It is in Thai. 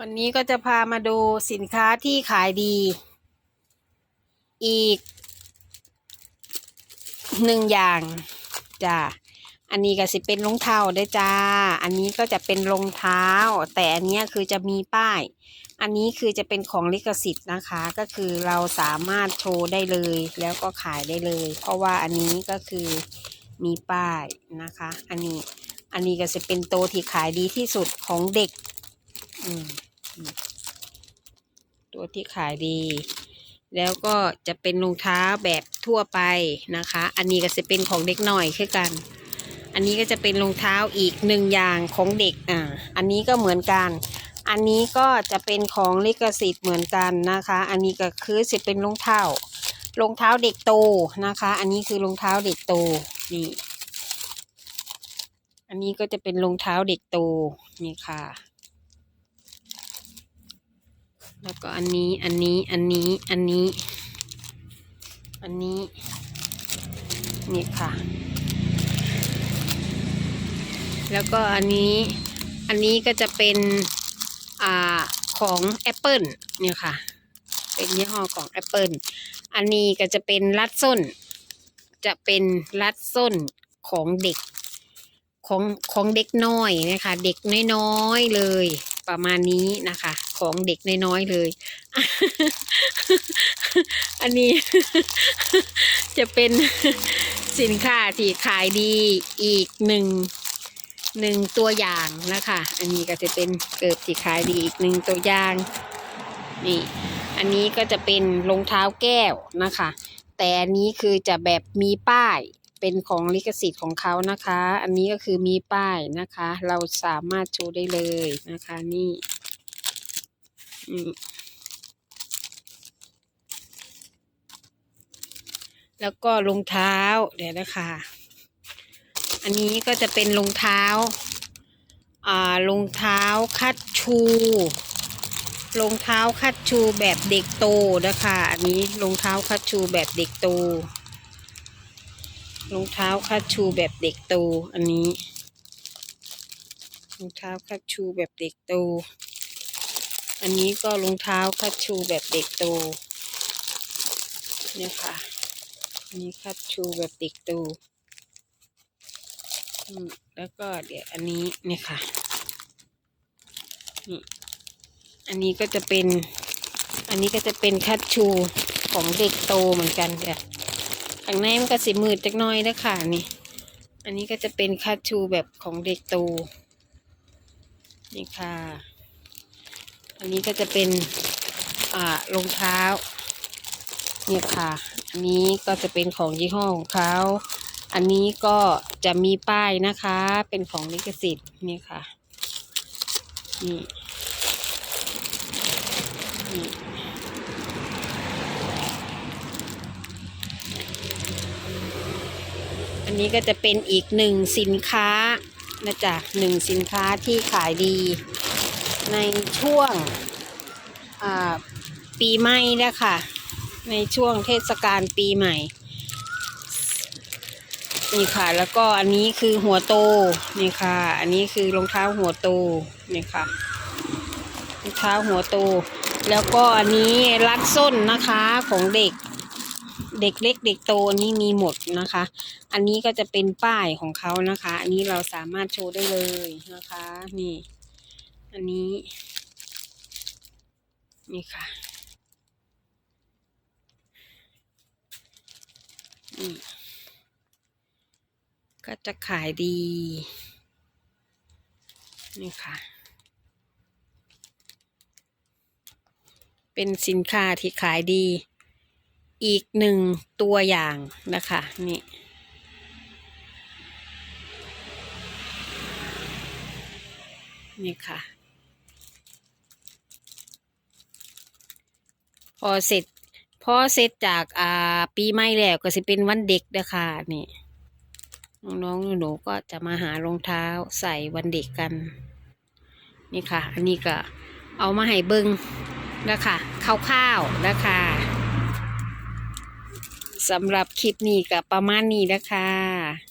วันนี้ก็จะพามาดูสินค้าที่ขายดี อีกหนึ่งอย่างจ้ะอันนี้ก็สิเป็นรองเท้าได้จ้า อันนี้ก็จะเป็นรองเท้า แต่อันนี้คือจะมีป้าย อันนี้คือจะเป็นของลิขสิทธิ์นะคะ ก็คือเราสามารถโชว์ได้เลย แล้วก็ขายได้เลย เพราะว่าอันนี้ก็คือมีป้ายนะคะ อันนี้ อันนี้ก็จะเป็นโตวที่ขายดีที่สุดของเด็ก อืม ตัวที่ขายดี แล้วก็จะเป็นรองเท้าแบบทั่วไปนะคะ อันนี้ก็จะเป็นของเด็กหน่อยคือกัน อันนี้ก็จะเป็นรองเท้าอีกหนึ่งอย่างของเด็กอ่าอันนี้ก็เหมือนกัน อันนี้ก็จะเป็นของลิขสิทธิ์เหมือนกันนะคะ อันนี้ก็คือจะเป็นรองเท้ารองเท้าเด็กโตนะคะ อันนี้คือรองเท้าเด็กโตนี่อันนี้ก็จะเป็นรองเท้าเด็กโตนี่ค่ะ แล้วก็อันนี้ อันนี้ อันนี้ อันนี้ อันนี้ นี่ค่ะ แล้วก็อันนี้ อันนี้ก็จะเป็น อ่า ของ Apple เนี่ยค่ะ เป็นยี่ห้อของ Apple อันนี้ก็จะเป็นรัดส้น จะเป็นรัดส้นของเด็ก ของของเด็กน้อยนะคะ เด็กน้อยๆเลย ประมาณนี้นะคะ ของเด็กน้อยๆเลย อันนี้ จะเป็นสินค้าที่ขายดีอีกหนึ่งหนึ่งตัวอย่างนะคะ อันนี้ก็จะเป็นเกิบที่ขายดีอีกหนึ่งตัวอย่าง นี่ อันนี้ก็จะเป็นรองเท้าแก้วนะคะ แต่อันนี้คือจะแบบมีป้าย เป็นของลิขสิทธิ์ของเขานะคะ อันนี้ก็คือมีป้ายนะคะ เราสามารถชว์ได้เลยนะคะ นี่แล้วก็รองเท้าเดี๋ยวนะคะ อันนี้ก็จะเป็นรองเท้า อ่ารองเท้าคัดชูรองเท้าคัดชูแบบเด็กโตนะคะ อันนี้รองเท้าคัดชูแบบเด็กโต รองเท้าคัดชูแบบเด็กโตอันนี้รองเท้าคัดชูแบบเด็กโต อันนี้ก็รองเท้าคัดชูแบบเด็กโตเนี่ยค่ะอันนี้คัดชูแบบเด็กโตอืมแล้วก็เดี๋ยวอันนี้เนี่ยค่ะนี่อันนี้ก็จะเป็น อันนี้ก็จะเป็นคัดชูของเด็กโตเหมือนกันค่ะ ข้างในมันก็สีมืดจักน้อยนะค่ะนี่ อันนี้ก็จะเป็นคัดชูแบบของเด็กโตนี่ค่ะ อันนี้ก็จะเป็นอ่ารองเท้านี่ค่ะ อันนี้ก็จะเป็นของยี่ห้อของเขาอันนี้ก็จะมีป้ายนะคะ เป็นของลิขสิทธิ์นี่ค่ะ นี่นี่ อันนี้ก็จะเป็นอีกหนึ่งสินค้านะจ๊ะหนึ่งสินค้าที่ขายดี ในช่วงปีใหม่นะคะ ในช่วงเทศกาลปีใหม่นี่ค่ะ แล้วก็อันนี้คือหัวโตนี่ค่ะ อันนี้คือรองเท้าหัวโตนี่ค่ะรองเท้าหัวโต แล้วก็อันนี้รัดส้นนะคะของเด็ก เด็กเล็กเด็กโตนนี้มีหมดนะคะ อันนี้ก็จะเป็นป้ายของเขานะคะ อันนี้เราสามารถโชว์ได้เลยนะคะ นี่ อันนี้นี่ค่ะนี่ก็จะขายดี นี่ค่ะ เป็นสินค้าที่ขายดี อีกหนึ่งตัวอย่างนะคะนี่นี่ค่ะ พอเสร็จ พอเสร็จจากอ่าปีใหม่แล้วก็สิเป็นวันเด็กนะคะนี่ น้องๆหนูๆก็จะมาหารองเท้าใส่วันเด็กกัน นี่ค่ะ อันนี้ก็เอามาให้เบิงนะคะคร่าวๆนะคะ สำหรับคลิปนี้ก็ประมาณนี้นะคะ